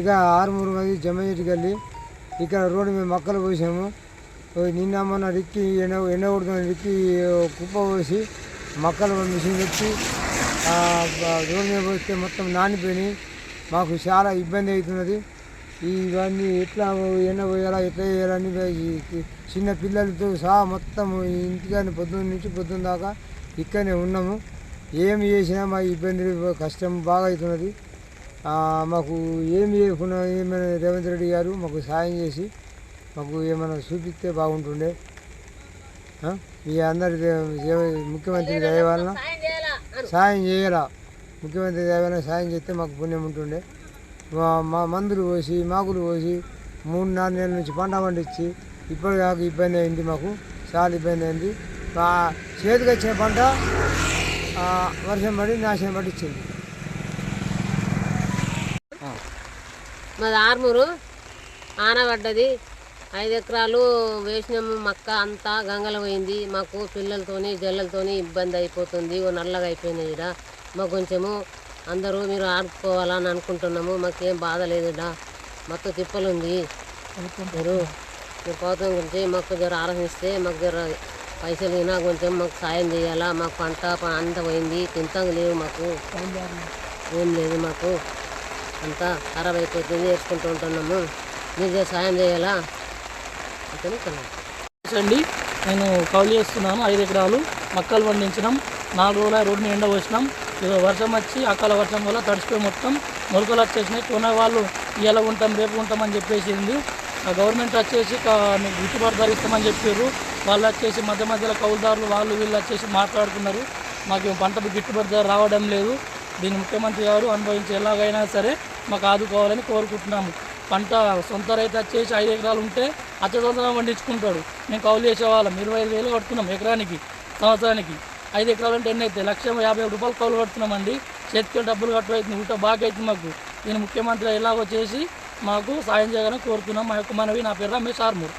ఇక ఆరుమూరు మంది జమ వెళ్ళి ఇక్కడ రోడ్డు మీద మొక్కలు పోసాము నిన్న మొన్న రిక్కి ఎండ ఎండ కొడుతున్న రిక్కి కుప్ప పోసి మొక్కలు మిషన్ పెట్టి రోడ్డు మీద పోస్తే మొత్తం నానిపోయినాయి. మాకు చాలా ఇబ్బంది అవుతున్నది. ఇవన్నీ ఎట్లా ఎండ పోయాలా ఎట్లా చేయాలని చిన్న పిల్లలతో సహా మొత్తం ఈ ఇంటికాని పొద్దున్న నుంచి పొద్దున్న దాకా ఇక్కడనే ఉన్నాము. ఏమి చేసినా మా ఇబ్బంది కష్టం బాగా అవుతున్నది. మాకు ఏమి చేయకుండా ఏమైనా రేవంత్ రెడ్డి గారు మాకు సాయం చేసి మాకు ఏమైనా చూపిస్తే బాగుంటుండే? మీ అందరి ముఖ్యమంత్రి దయ వలన సాయం చేయాలా ముఖ్యమంత్రి దయ వలన సాయం చేస్తే మాకు పుణ్యం ఉంటుండే. మా మందులు పోసి మాకులు పోసి మూడు నాలుగు నెలల నుంచి పంట పండించి ఇప్పటిదాకా ఇబ్బంది అయింది మాకు. చాలా ఇబ్బంది అయింది. మా చేతికి వచ్చిన పంట వర్షం పడి నాశనం పడి మాది ఆర్మూరు. ఆనబడ్డది. ఐదు ఎకరాలు వేసినాము. మక్క అంతా గంగల పోయింది. మాకు పిల్లలతోని జల్లలతోని ఇబ్బంది అయిపోతుంది. ఓ నల్లగా అయిపోయినాయి ఈడ. మాకు కొంచెము అందరూ మీరు ఆడుకోవాలని అనుకుంటున్నాము. మాకేం బాధ లేదు ఈడ. మొత్తం తిప్పలుంది. మీరు మీరు ప్రభుత్వం గురించి మాకు జర ఆలోచిస్తే మాకు జర పైసలు అయినా కొంచెం మాకు సాయం చేయాలా? మాకు పంట అంత పోయింది. తింటాం లేవు మాకు. ఏం లేదు మాకు. అంతా ఖరాబ్ అయిపోతుంది వేసుకుంటూ ఉంటున్నాము. మీరు సాయం చేయాలా? అతను అండి నేను కౌలు చేస్తున్నాను ఐదు ఎకరాలు మక్కలు పండించినాం. నాలుగు రోజుల రోడ్డు ఎండ పోసినాం. ఇదో వర్షం వచ్చి అకాల వర్షం వల్ల తడిచిపోయి మొత్తం మొలకలు వచ్చేసినాయి. కొనే వాళ్ళు ఇలా ఉంటాం రేపు ఉంటామని చెప్పేసింది. ఆ గవర్నమెంట్ వచ్చేసి మీకు గిట్టుబాటు ధర ఇస్తామని చెప్పారు. వాళ్ళు వచ్చేసి మధ్య మధ్యలో కౌలుదారులు వాళ్ళు వీళ్ళు వచ్చేసి మాట్లాడుతున్నారు మాకు పంటకు గిట్టుబాటు ధర రావడం లేదు. దీన్ని ముఖ్యమంత్రి గారు అనుభవించి ఎలాగైనా సరే మాకు ఆదుకోవాలని కోరుకుంటున్నాము. పంట సొంత రైతు వచ్చేసి ఐదు ఎకరాలు ఉంటే అచ్చ సంవత్సరం పండించుకుంటాడు. మేము కౌలు చేసేవాళ్ళం ఇరవై ఐదు వేలు కడుతున్నాం ఎకరానికి సంవత్సరానికి. ఐదు ఎకరాలు అంటే ఎన్ని అయితే లక్ష యాభై రూపాయలు కౌలు కడుతున్నామండి. చేతికి డబ్బులు కట్టవుతుంది ఊట బాగా అవుతుంది మాకు. దీన్ని ముఖ్యమంత్రి ఎలాగో చేసి మాకు సాయం చేయాలని కోరుతున్నాం. మా యొక్క మనవి నా పేరు రమేష్ ఆర్మూర్.